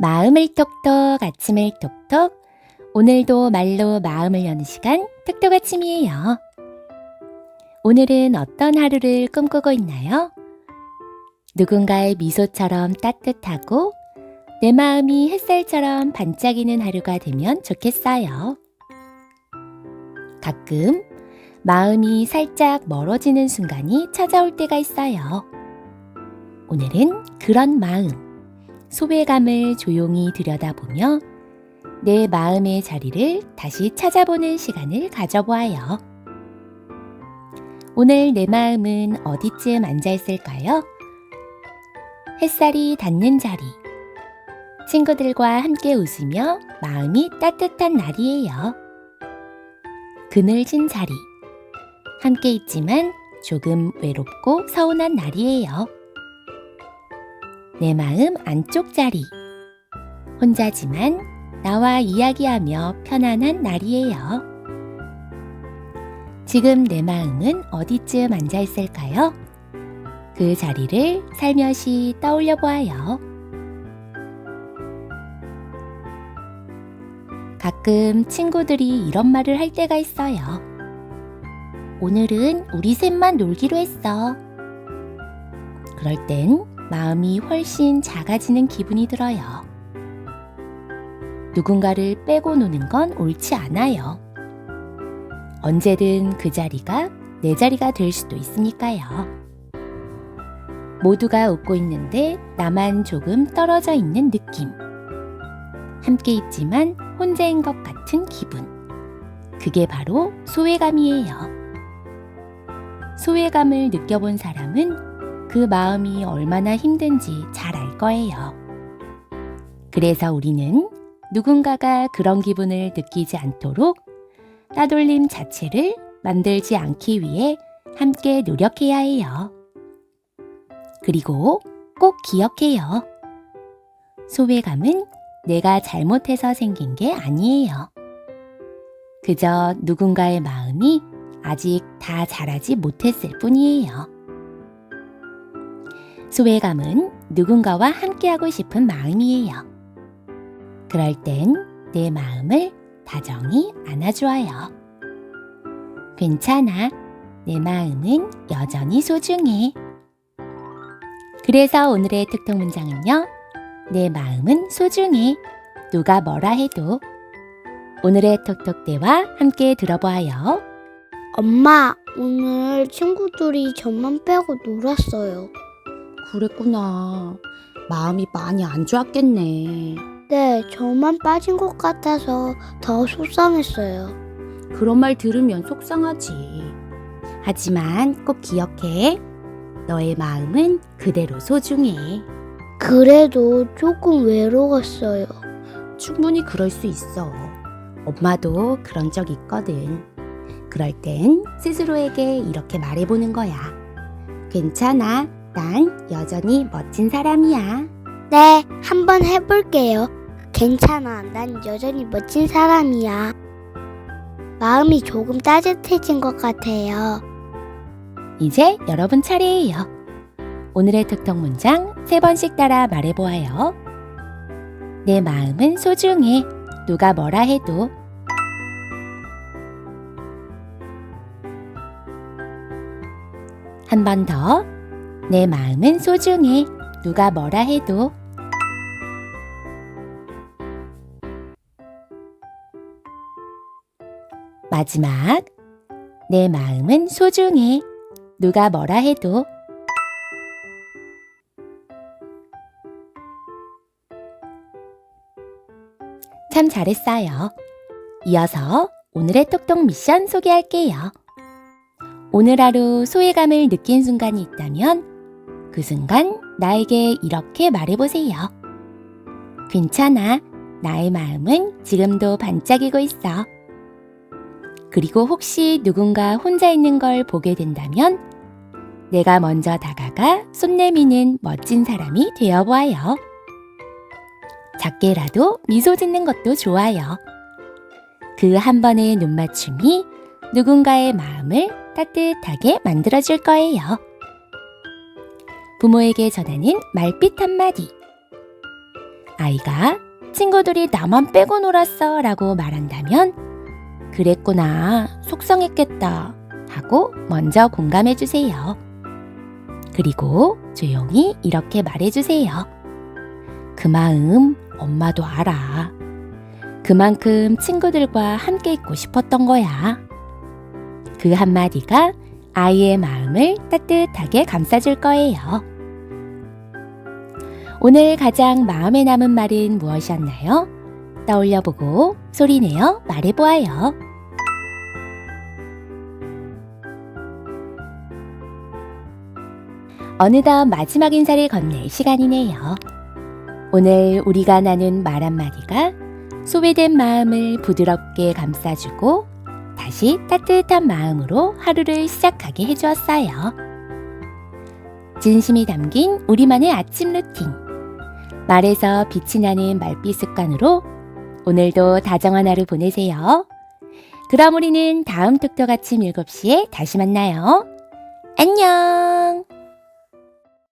마음을 톡톡, 아침을 톡톡. 오늘도 말로 마음을 여는 시간, 톡톡 아침이에요. 오늘은 어떤 하루를 꿈꾸고 있나요? 누군가의 미소처럼 따뜻하고 내 마음이 햇살처럼 반짝이는 하루가 되면 좋겠어요. 가끔 마음이 살짝 멀어지는 순간이 찾아올 때가 있어요. 오늘은 그런 마음, 소외감을 조용히 들여다보며 내 마음의 자리를 다시 찾아보는 시간을 가져보아요. 오늘 내 마음은 어디쯤 앉아 있을까요? 햇살이 닿는 자리. 친구들과 함께 웃으며 마음이 따뜻한 날이에요. 그늘진 자리. 함께 있지만 조금 외롭고 서운한 날이에요. 내 마음 안쪽 자리. 혼자지만 나와 이야기하며 편안한 날이에요. 지금 내 마음은 어디쯤 앉아 있을까요? 그 자리를 살며시 떠올려 보아요. 가끔 친구들이 이런 말을 할 때가 있어요. 오늘은 우리 셋만 놀기로 했어. 그럴 땐 마음이 훨씬 작아지는 기분이 들어요. 누군가를 빼고 노는 건 옳지 않아요. 언제든 그 자리가 내 자리가 될 수도 있으니까요. 모두가 웃고 있는데 나만 조금 떨어져 있는 느낌. 함께 있지만 혼자인 것 같은 기분. 그게 바로 소외감이에요. 소외감을 느껴본 사람은 그 마음이 얼마나 힘든지 잘 알 거예요. 그래서 우리는 누군가가 그런 기분을 느끼지 않도록 따돌림 자체를 만들지 않기 위해 함께 노력해야 해요. 그리고 꼭 기억해요. 소외감은 내가 잘못해서 생긴 게 아니에요. 그저 누군가의 마음이 아직 다 자라지 못했을 뿐이에요. 소외감은 누군가와 함께하고 싶은 마음이에요. 그럴 땐 내 마음을 다정히 안아주어요. 괜찮아. 내 마음은 여전히 소중해. 그래서 오늘의 특통 문장은요. 내 마음은 소중해. 누가 뭐라 해도. 오늘의 톡톡대와 함께 들어보아요. 엄마, 오늘 친구들이 저만 빼고 놀았어요. 그랬구나. 마음이 많이 안 좋았겠네. 네, 저만 빠진 것 같아서 더 속상했어요. 그런 말 들으면 속상하지. 하지만 꼭 기억해. 너의 마음은 그대로 소중해. 그래도 조금 외로웠어요. 충분히 그럴 수 있어. 엄마도 그런 적 있거든. 그럴 땐 스스로에게 이렇게 말해보는 거야. 괜찮아. 난 여전히 멋진 사람이야. 네, 한번 해볼게요. 괜찮아, 난 여전히 멋진 사람이야. 마음이 조금 따뜻해진 것 같아요. 이제 여러분 차례예요. 오늘의 톡톡 문장 세 번씩 따라 말해보아요. 내 마음은 소중해. 누가 뭐라 해도. 한 번 더. 내 마음은 소중해. 누가 뭐라 해도. 마지막. 내 마음은 소중해. 누가 뭐라 해도. 참 잘했어요. 이어서 오늘의 톡톡 미션 소개할게요. 오늘 하루 소외감을 느낀 순간이 있다면 그 순간 나에게 이렇게 말해보세요. 괜찮아. 나의 마음은 지금도 반짝이고 있어. 그리고 혹시 누군가 혼자 있는 걸 보게 된다면 내가 먼저 다가가 손 내미는 멋진 사람이 되어보아요. 작게라도 미소 짓는 것도 좋아요. 그 한 번의 눈맞춤이 누군가의 마음을 따뜻하게 만들어줄 거예요. 부모에게 전하는 말빛 한마디. 아이가 친구들이 나만 빼고 놀았어 라고 말한다면 그랬구나, 속상했겠다 하고 먼저 공감해 주세요. 그리고 조용히 이렇게 말해 주세요. 그 마음 엄마도 알아. 그만큼 친구들과 함께 있고 싶었던 거야. 그 한마디가 아이의 마음을 따뜻하게 감싸줄 거예요. 오늘 가장 마음에 남은 말은 무엇이었나요? 떠올려보고 소리내어 말해보아요. 어느덧 마지막 인사를 건넬 시간이네요. 오늘 우리가 나눈 말 한마디가 소외된 마음을 부드럽게 감싸주고 다시 따뜻한 마음으로 하루를 시작하게 해주었어요. 진심이 담긴 우리만의 아침 루틴. 말에서 빛이 나는 말빛 습관으로 오늘도 다정한 하루 보내세요. 그럼 우리는 다음 톡톡 아침 7시에 다시 만나요. 안녕!